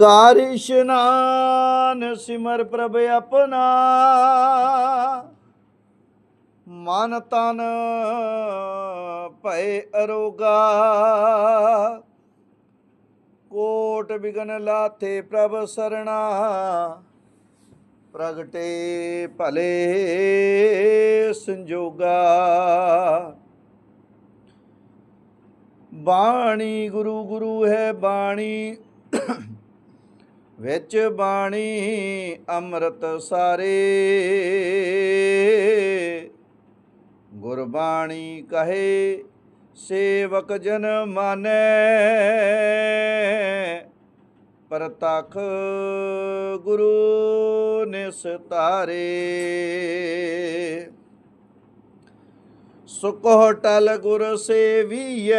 ਕਾਰ ਇਸ਼ਨਾਨ ਸਿਮਰ ਪ੍ਰਭ ਆਪਣਾ। ਮਨ ਤਨ ਭੈ ਅਰੋਗਾ। ਕੋਟ ਬਿਗਨ ਲਾਥੇ ਪ੍ਰਭ ਸਰਣਾ। ਪ੍ਰਗਟੇ ਭਲੇ ਸੰਜੋਗਾ। ਬਾਣੀ ਗੁਰੂ ਗੁਰੂ ਹੈ ਬਾਣੀ। ਵਿੱਚ ਬਾਣੀ ਅੰਮ੍ਰਿਤ ਸਾਰੇ। ਗੁਰਬਾਣੀ ਕਹੇ, ਸੇਵਕ ਜਨ ਮਾਨੈ। ਪ੍ਰਤਖ ਗੁਰੂ ਨਿਸਤਾਰੇ ਸੁਕੋ ਟਲ ਗੁਰ ਸੇਵੀਐ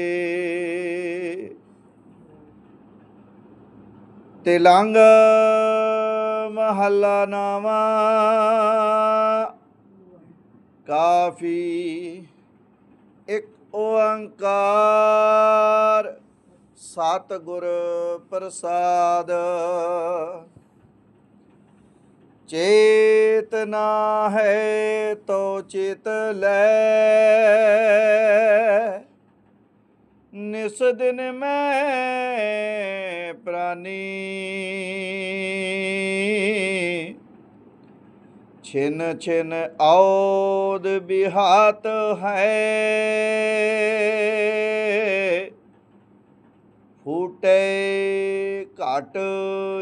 ਤਿਲੰਗ ਮਹੱਲਾ ਨਾਵਾ ਕਾਫੀ ਇੱਕ ਓੰਕਾਰ ਸਤਿਗੁਰ ਪ੍ਰਸਾਦ। ਚੇਤਨਾ ਹੈ ਤੋ ਚਿਤ ਲੈ। ਨਿਸ ਦਿਨ ਮੈਂ ਪ੍ਰਾਨੀ ਛਿਨ ਛਿਨ ਔਦ ਬਿਹਾਤ ਹੈ। ਫੂਟੇ ਘਟ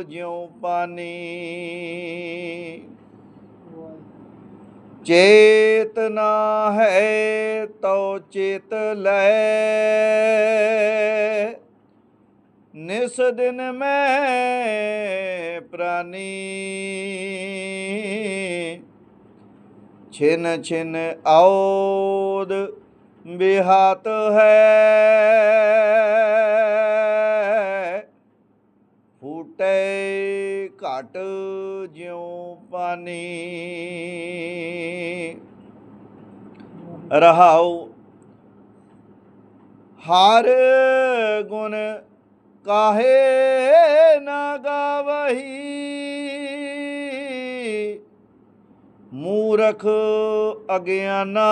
ਜਿਉ ਪਾਨੀ। ਚੇਤਨਾ ਹੈ ਤੋ ਚੇਤ ਲੈ। ਨਿਸ ਦਿਨ ਮੈਂ ਪ੍ਰਾਨੀ। ਛਿਨ ਛਿਨ ਔਦ ਬਿਹਾਤ ਹੈ। ਫੂਟੇ ਘਟ ਜਿਉ ਪਾਨੀ। ਰਹਾਉ ਹਰ ਗੁਣ काहे न गावही? मूरख अज्ञाना।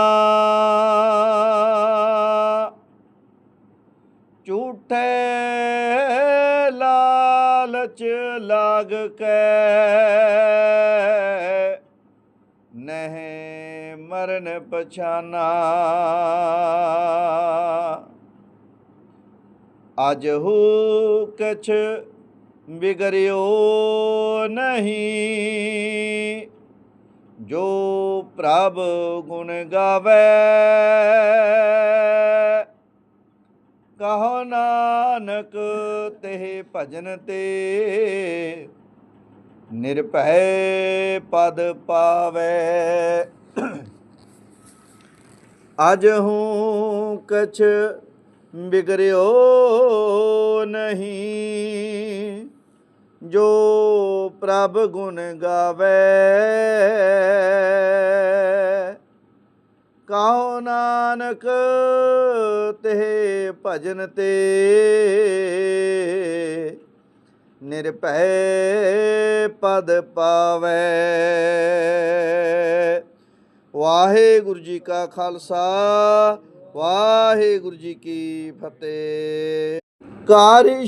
झूठे लालच लाग के नहीं मरन पछाना। ਅਜ ਹੂ ਕਛ ਬਿਗਰਿਓ ਨਹੀਂ। ਜੋ ਪ੍ਰਭ ਗੁਣ ਗਾਵੇ, ਕਹੋ ਨਾਨਕ ਤੇ ਭਜਨ ਤੇ। ਨਿਰਭੈ ਪਦ ਪਾਵੇ। ਅਜ ਹੂੰ ਕਛ ਬਿਗਰਿਓ ਨਹੀਂ ਜੋ ਪ੍ਰਭ ਗੁਣ ਗਾਵੇ। ਕਹੋ ਨਾਨਕ ਤੇ ਭਜਨ ਤੇ ਨਿਰਭੈ ਪਦ ਪਾਵੇ। ਵਾਹਿਗੁਰੂ ਜੀ ਕਾ ਖਾਲਸਾ ਵਾਹਿਗੁਰੂ ਜੀ ਕੀ ਫਤਿਹ। ਕਾਰਿਸ਼